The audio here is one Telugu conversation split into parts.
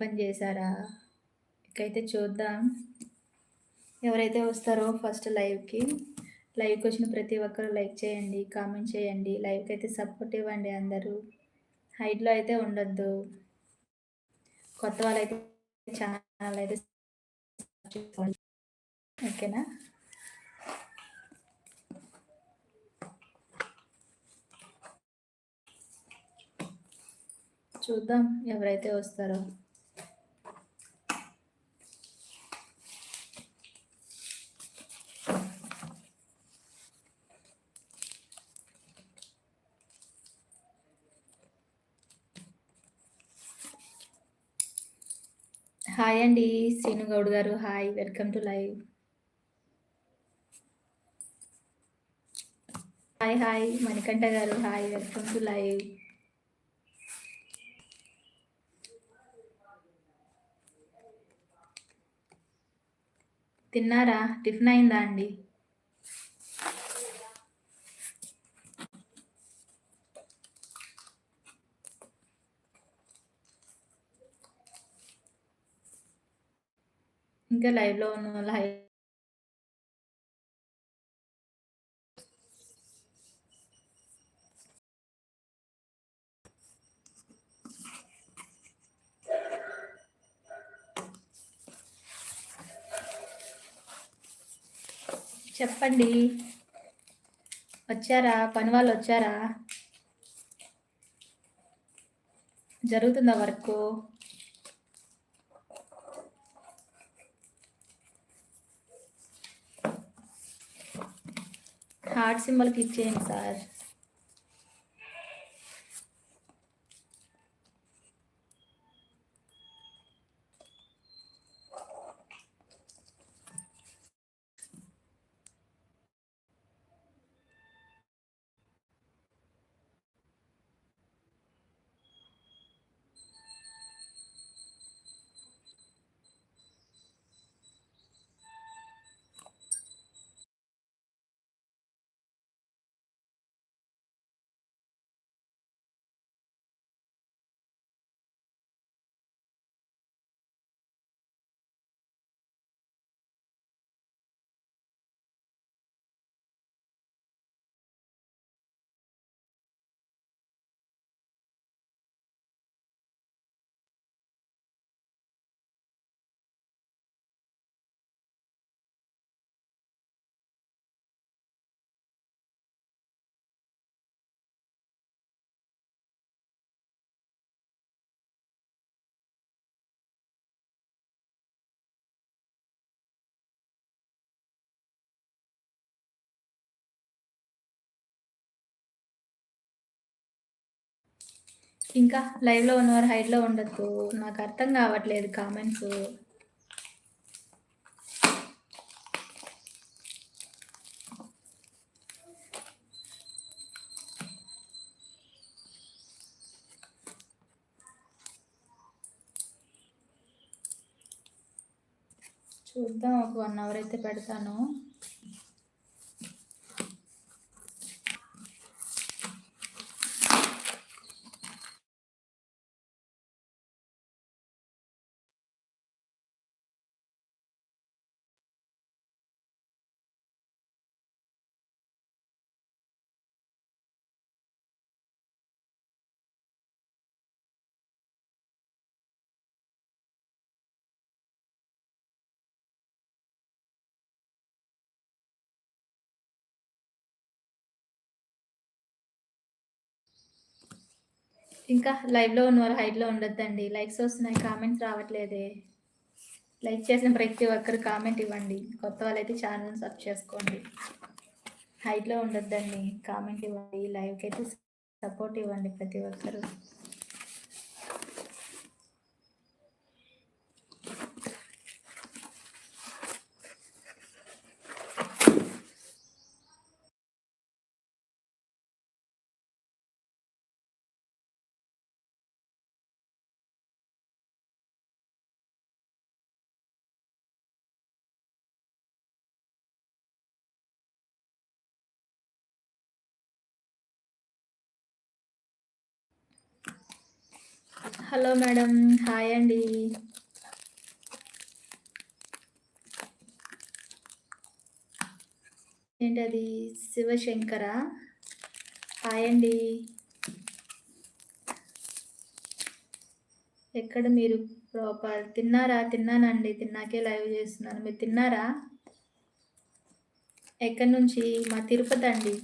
పని చేశారా? ఇకైతే చూద్దాం. ఎవరైతే వస్తారో ఫస్ట్ లైవ్కి లైవ్కి వచ్చిన ప్రతి ఒక్కరు లైక్ చేయండి కామెంట్ చేయండి. లైవ్కి అయితే సపోర్ట్ ఇవ్వండి అందరూ. హైట్లో అయితే ఉండొద్దు. కొత్త వాళ్ళైతే ఛానల్ అయితే ఓకేనా చూద్దాం ఎవరైతే వస్తారో. హాయ్ అండి శ్రీను గౌడ్ గారు. Hi welcome to live. Hi hi Manikanta గారు. Hi welcome to live. తిన్నారా? టిఫిన్ అయిందా అండి? ఇంకా లైవ్లో ఉన్న వాళ్ళు హై చెప్పండి. వచ్చారా? పని వాళ్ళు వచ్చారా? జరుగుతుందా వర్క్? హార్ట్ సింబల్ క్లిక్ చేయండి సార్. ఇంకా లైవ్లో ఉన్నవారు హైట్లో ఉండద్దు. నాకు అర్థం కావట్లేదు కామెంట్స్. చూద్దాం ఒక వన్ అవర్ అయితే పెడతాను. ఇంకా లైవ్లో ఉన్నవారు హైట్లో ఉండొద్దండి. లైక్స్ వస్తున్నాయి కామెంట్స్ రావట్లేదే. లైక్ చేసిన ప్రతి ఒక్కరు కామెంట్ ఇవ్వండి. కొత్త వాళ్ళైతే ఛానల్ సబ్ చేసుకోండి. హైట్లో ఉండొద్దండి. కామెంట్ ఇవ్వండి. లైవ్కి అయితే సపోర్ట్ ఇవ్వండి ప్రతి ఒక్కరు. హలో మేడం హాయ్ అండి. ఏంటి అది శివశంకర. హాయ్ అండి. ఎక్కడ మీరు ప్రాపర్? తిన్నారా? తిన్నానండి. తిన్నాకే లైవ్ చేస్తున్నాను. మీరు తిన్నారా? ఎక్కడి నుంచి? మా తిరుపతి అండి.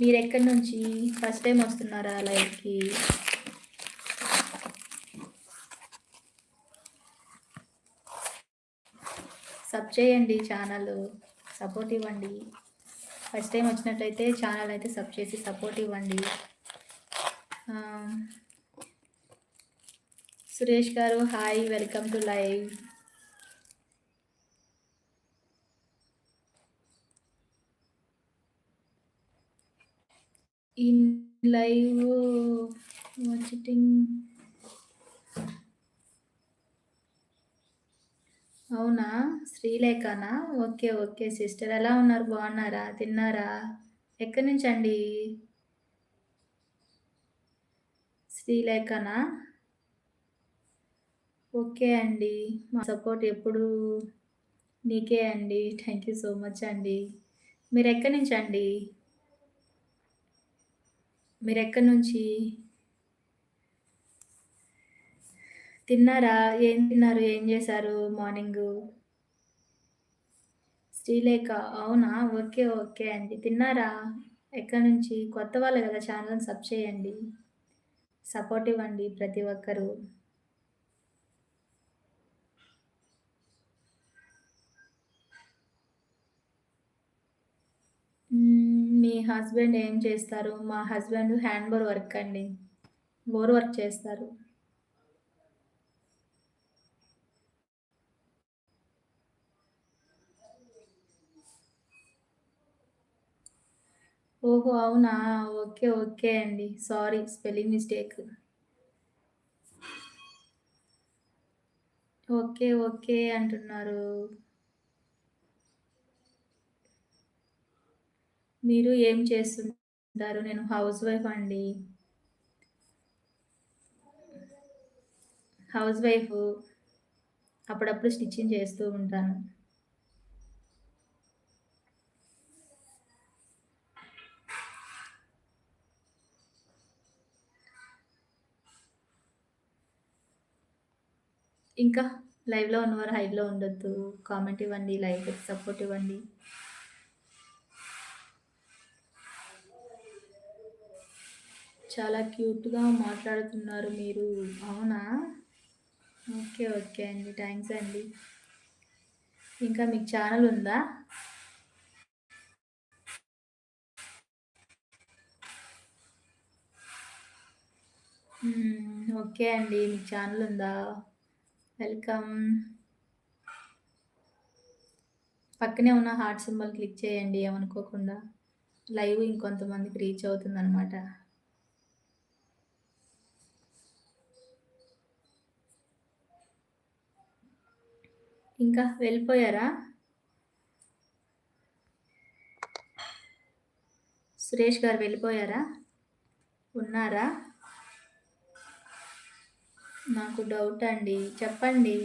మీరు ఎక్కడి నుంచి? ఫస్ట్ టైం వస్తున్నారా లైవ్కి? సబ్ చేయండి ఛానల్ సపోర్ట్ ఇవ్వండి. ఫస్ట్ టైం వచ్చినట్లయితే ఛానల్ అయితే సబ్ చేసి సపోర్ట్ ఇవ్వండి. సురేష్ గారు hi welcome to live. In live watching అవునా? శ్రీలేఖనా? Okay okay. సిస్టర్ ఎలా ఉన్నారు? బాగున్నారా? తిన్నారా? ఎక్కడి నుంచి అండి శ్రీలేఖనా? ఓకే అండి. మా సపోర్ట్ ఎప్పుడు నీకే అండి. థ్యాంక్ యూ సో మచ్ అండి. మీరు ఎక్కడి నుంచి అండి మీరు ఎక్కడి నుంచి? తిన్నారా? ఏం తిన్నారు? ఏం చేశారు మార్నింగ్? శ్రీలేఖ అవునా? ఓకే ఓకే అండి. తిన్నారా? ఎక్కడి నుంచి? కొత్త వాళ్ళు కదా ఛానల్ సబ్ చేయండి. సపోర్ట్ ఇవ్వండి ప్రతి ఒక్కరూ. మీ హస్బెండ్ ఏం చేస్తారు? మా హస్బెండ్ హ్యాండ్ బోర్ వర్క్ అండి. బోర్ వర్క్ చేస్తారు. ఓహో! అవునా! ఓకే. ఓకే అండి. Sorry spelling mistake. Okay. Okay అంటున్నారు. మీరు ఏం చేస్తుంటారు? నేను హౌస్ వైఫ్ అండి. హౌస్ వైఫ్ అప్పుడప్పుడు స్టిచ్చింగ్ చేస్తూ ఉంటాను. ఇంకా లైవ్‌లో ఉన్నవారు హైడ్లో ఉండొద్దు. కామెంట్ ఇవ్వండి. లైక్ సపోర్ట్ ఇవ్వండి. చాలా క్యూట్‌గా మాట్లాడుతున్నారు మీరు. అవునా? ఓకే. ఓకే అండి. థ్యాంక్స్ అండి. ఇంకా మీకు ఛానల్ ఉందా? ఓకే అండి. మీకు ఛానల్ ఉందా? వెల్కమ్. పక్కనే ఉన్న హార్ట్ సింబల్ క్లిక్ చేయండి ఏమనుకోకుండా. లైవ్ ఇంకొంతమందికి రీచ్ అవుతుందనమాట. ఇంకా వెళ్ళిపోయారా? సురేష్ గారు వెళ్ళిపోయారా? ఉన్నారా? నాకు డౌట్ అండి. చెప్పండి.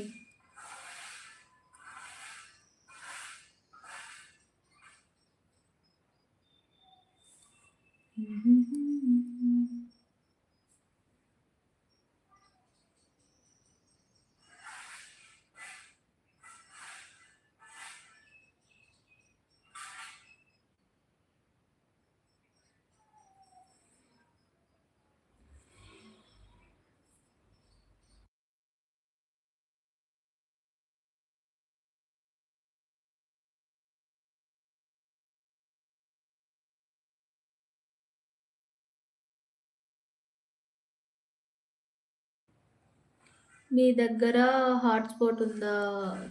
మీ దగ్గర హాట్స్పాట్ ఉందా?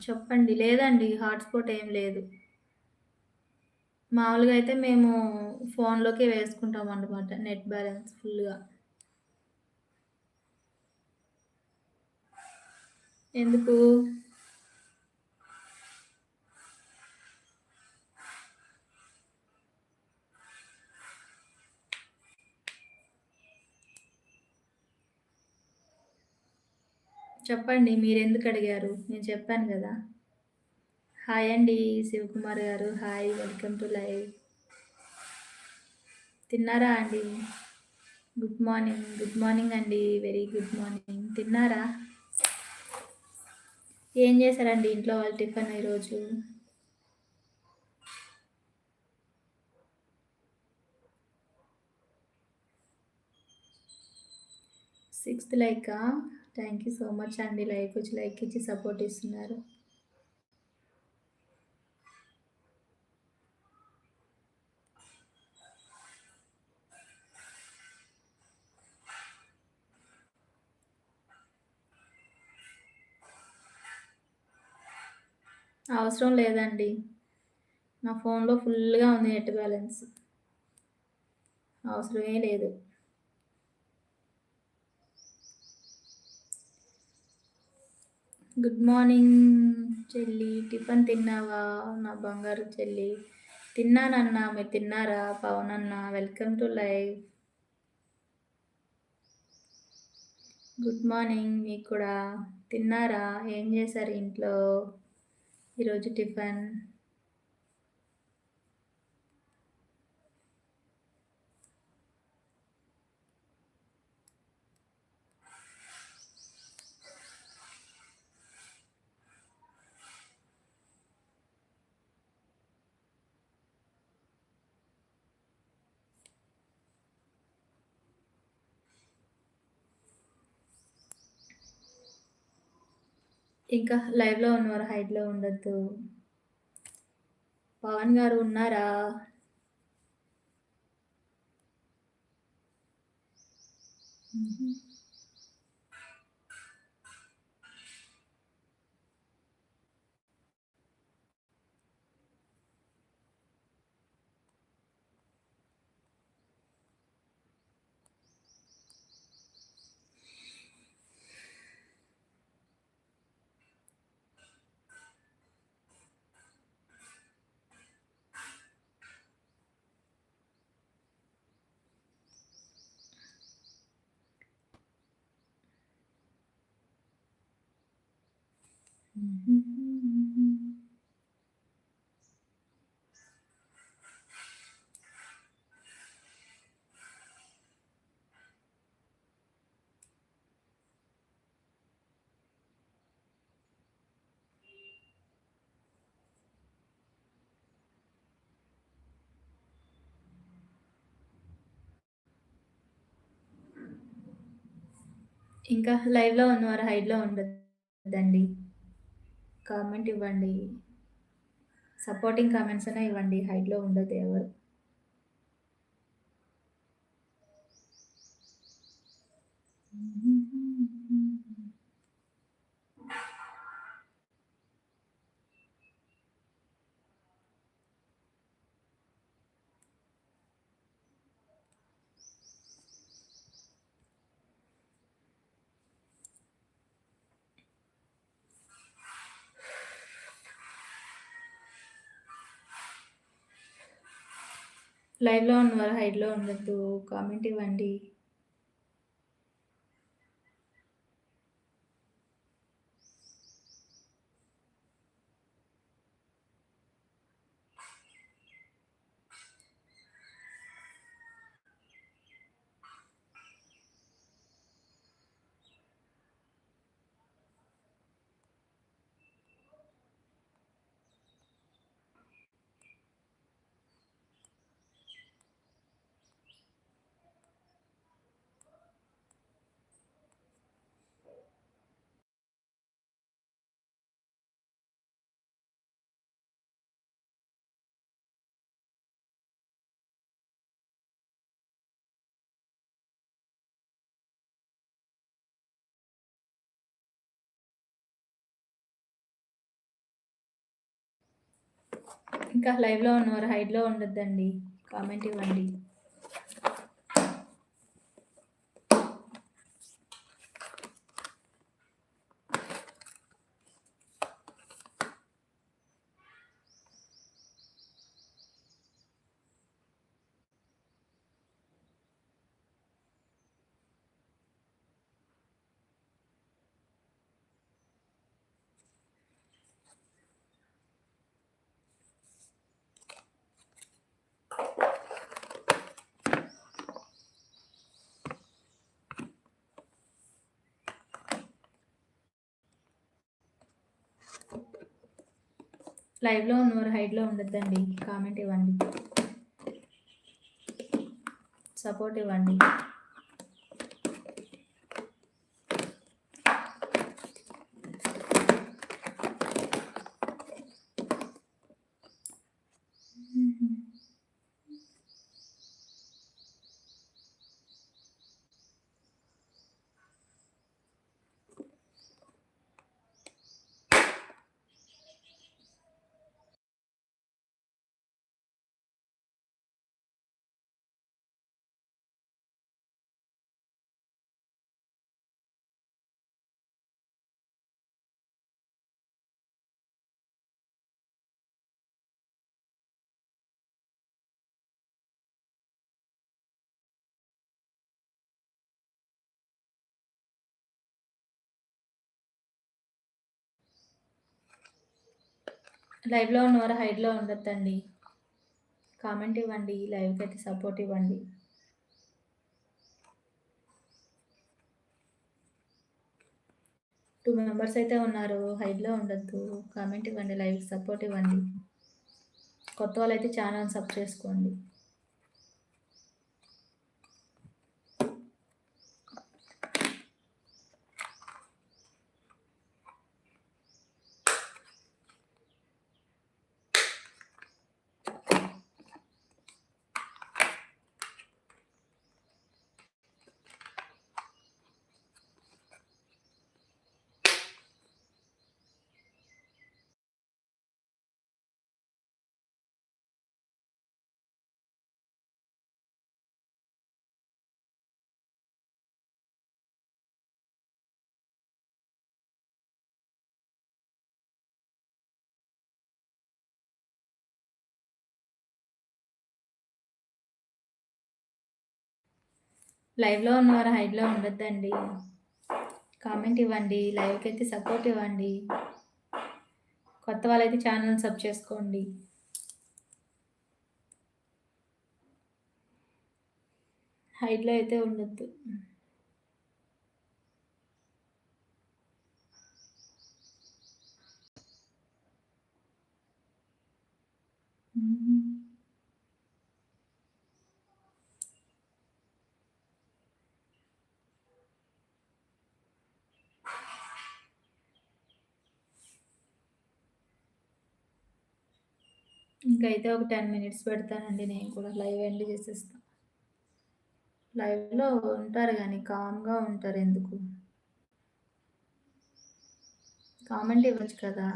చెప్పండి. లేదండి. హాట్స్పాట్ ఏం లేదు. మామూలుగా అయితే మేము ఫోన్లోకి వేసుకుంటాం అనమాట నెట్ బ్యాలెన్స్ ఫుల్గా ఎందుకు? చెప్పండి మీరు ఎందుకు అడిగారు? నేను చెప్పాను కదా. హాయ్ అండి శివకుమార్ గారు. Hi welcome to live. తిన్నారా అండి? Good morning. గుడ్ మార్నింగ్ అండి. Very good morning. తిన్నారా? ఏం చేశారండి ఇంట్లో వాళ్ళు టిఫిన్ ఈరోజు? సిక్స్త్ లైకా? థ్యాంక్ యూ సో మచ్ అండి లైక్ వచ్చి లైక్ ఇచ్చి సపోర్ట్ ఇస్తున్నారు. అవసరం లేదండి. నా ఫోన్లో ఫుల్గా ఉంది నెట్ బ్యాలెన్స్ అవసరమే లేదు. గుడ్ మార్నింగ్ చెల్లి. టిఫిన్ తిన్నావా? నా బంగారు చెల్లి. తిన్నానన్నా మీరు తిన్నారా? పవనన్న welcome to live good morning మీకు కూడా. తిన్నారా? ఏం చేశారు ఇంట్లో? ఈరోజు టిఫిన్? ఇంకా లైవ్లో ఉన్నవారు హైట్లో ఉండొద్దు. పవన్ గారు ఉన్నారా? ఇంకా లైవ్లో ఉన్నవారు హైట్లో ఉండదండి కామెంట్ ఇవ్వండి. సపోర్టింగ్ కామెంట్స్ అయినా ఇవ్వండి. హైట్లో ఉండదు ఎవరు. లైవ్లో ఉన్నవారు హైట్లో ఉండద్దు కామెంట్ ఇవ్వండి. ఇంకా లైవ్లో ఉన్నవారు హైట్లో ఉండొద్దండి. కామెంట్ ఇవ్వండి. లైవ్లో ఉన్నవారు హైట్లో ఉండొద్దండి. కామెంట్ ఇవ్వండి. సపోర్ట్ ఇవ్వండి. లైవ్లో ఉన్నవారు హైడ్లో ఉండొద్దండి. కామెంట్ ఇవ్వండి లైవ్కి అయితే సపోర్ట్ ఇవ్వండి. టూ మెంబర్స్ అయితే ఉన్నారు హైడ్లో ఉండొద్దు. కామెంట్ ఇవ్వండి లైవ్కి సపోర్ట్ ఇవ్వండి. కొత్త వాళ్ళు అయితే ఛానల్ సబ్ చేసుకోండి. లైవ్లో ఉన్నవారు హైడ్లో ఉండొద్దండి. కామెంట్ ఇవ్వండి. లైవ్కి అయితే సపోర్ట్ ఇవ్వండి. కొత్త వాళ్ళైతే ఛానల్ సబ్ చేసుకోండి. హైడ్లో అయితే ఉండొద్దు. Mm-hmm. ఇంకైతే ఒక టెన్ మినిట్స్ పెడతానండి నేను కూడా. లైవ్ ఎండ్ చేసేస్తాను లైవ్లో ఉంటారు కానీ కామ్గా ఉంటారు ఎందుకు? కామెంట్ ఇవ్వచ్చు కదా.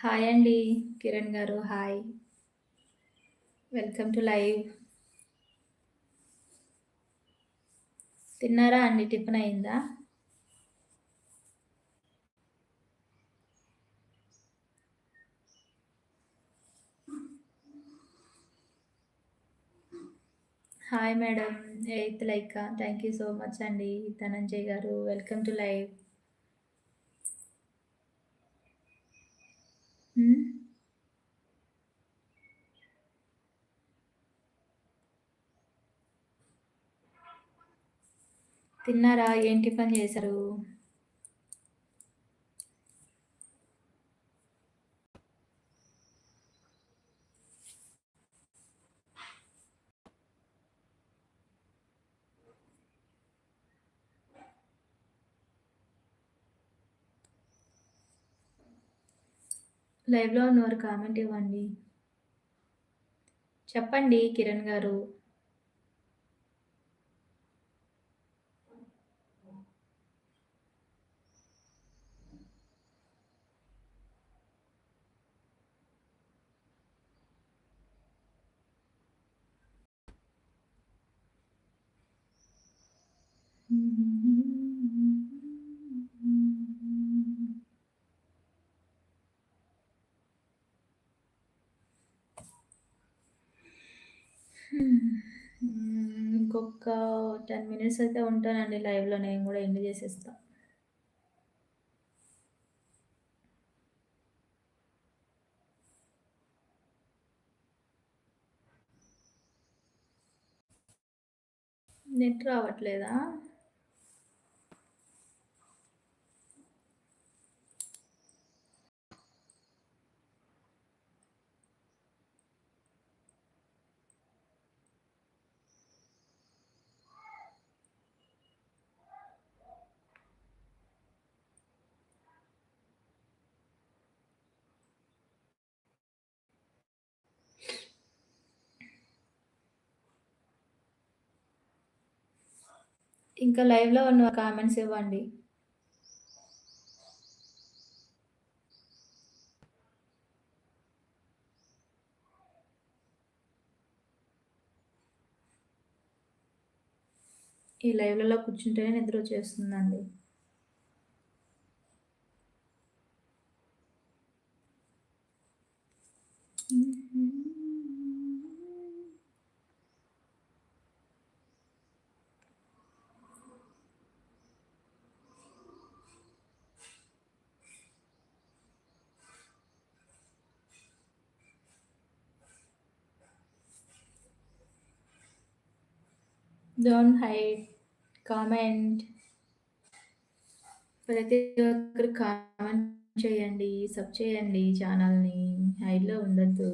హాయ్ అండి కిరణ్ గారు హాయ్. Welcome to live. తిన్నారా అండి? టిఫిన్ అయిందా? Hi madam eighth like? Thank you so much అండి ధనంజయ్ గారు. Welcome to live. తిన్నారా? ఏం టిఫిన్ చేశారు? లైవ్లో ఉన్నవారు కామెంట్ ఇవ్వండి. చెప్పండి కిరణ్ గారు ఇంకొక టెన్ మినిట్స్ అయితే ఉంటానండి లైవ్లో నేను కూడా ఎండ్ చేసేస్తాను నెట్ రావట్లేదా? ఇంకా లైవ్లో ఉన్న కామెంట్స్ ఇవ్వండి. ఈ లైవ్లలో కూర్చుంటేనే నిద్ర వచ్చేస్తుందండి. డోంట్ హైడ్ కామెంట్ ప్రతి ఒక్కరు కామెంట్ చేయండి సబ్ చేయండి ఛానల్ని హైడ్లో ఉండద్దు.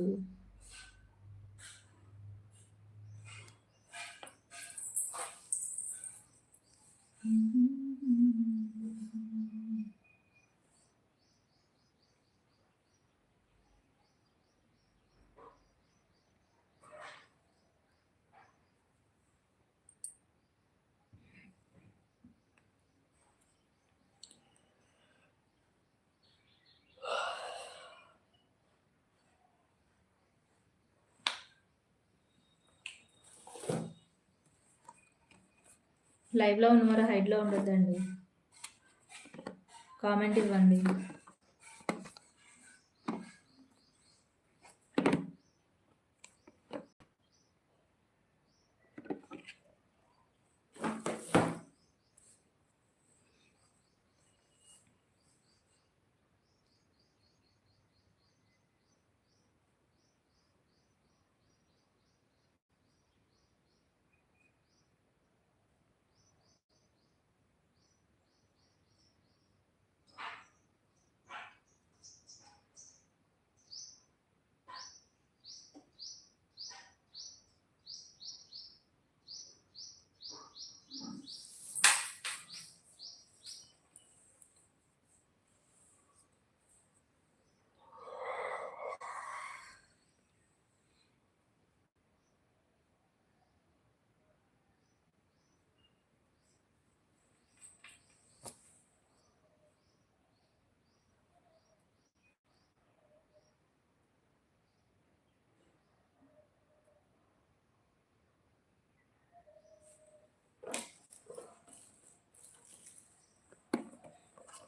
లైవ్లో ఉన్నవారు హైడ్లో ఉండొద్దండి. కామెంట్ ఇవ్వండి.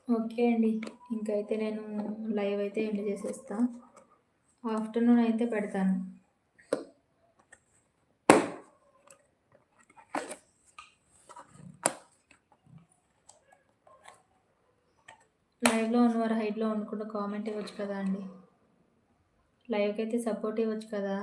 ఓకే అండి. ఇంకైతే నేను లైవ్ అయితే ఎండ్ చేసేస్తా. ఆఫ్టర్నూన్ అయితే పెడతాను. లైవ్లో ఉన్నవారు హైట్లో ఉండకుండా కామెంట్ ఇవ్వచ్చు కదా అండి. లైవ్కి అయితే సపోర్ట్ ఇవ్వచ్చు కదా.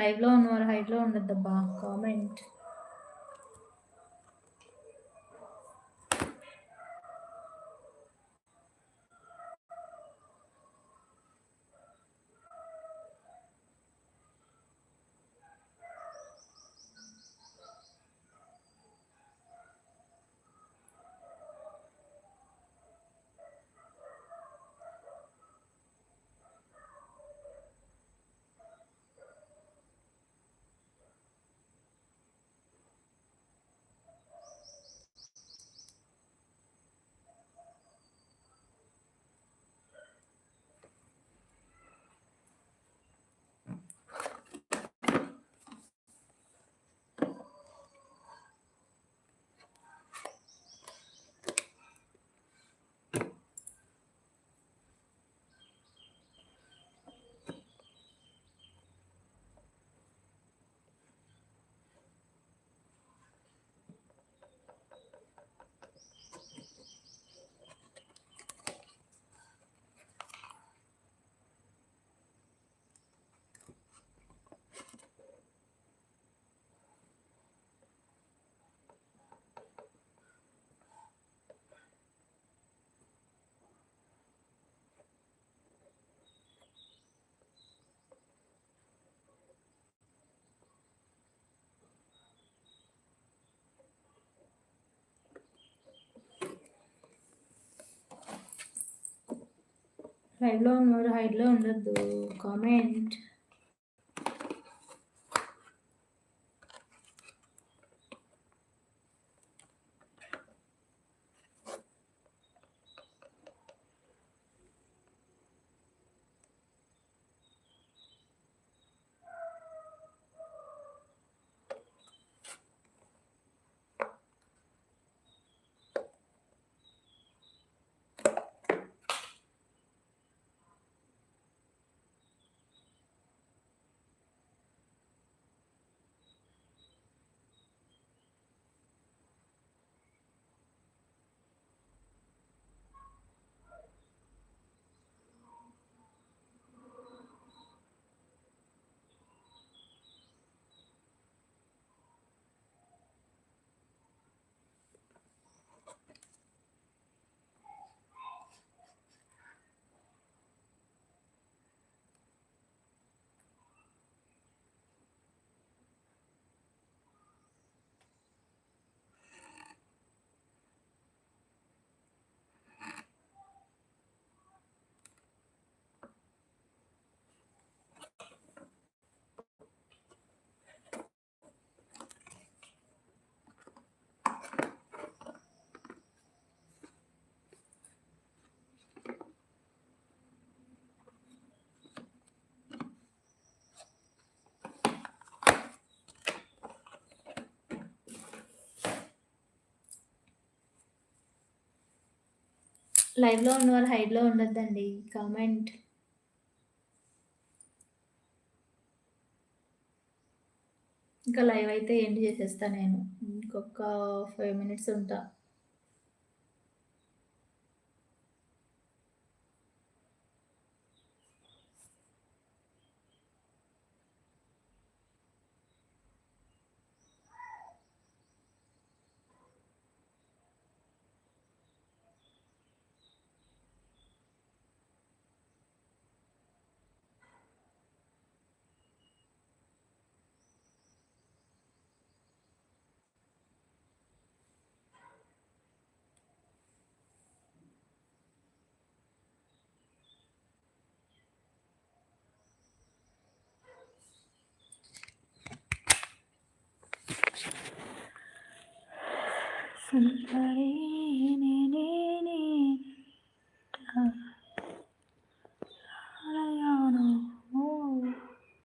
లైవ్లో ఉన్నవారు హైట్లో ఉండొద్దబ్బా కామెంట్ లైవ్లో ఉన్నవారు హైట్లో ఉండొద్దు కామెంట్ లైవ్లో ఉన్నవారు హైట్లో ఉండొద్దండి. కామెంట్. ఇంకా లైవ్ అయితే ఎండ్ చేసేస్తా నేను. ఇంకొక ఫైవ్ మినిట్స్ ఉంటా. Somebody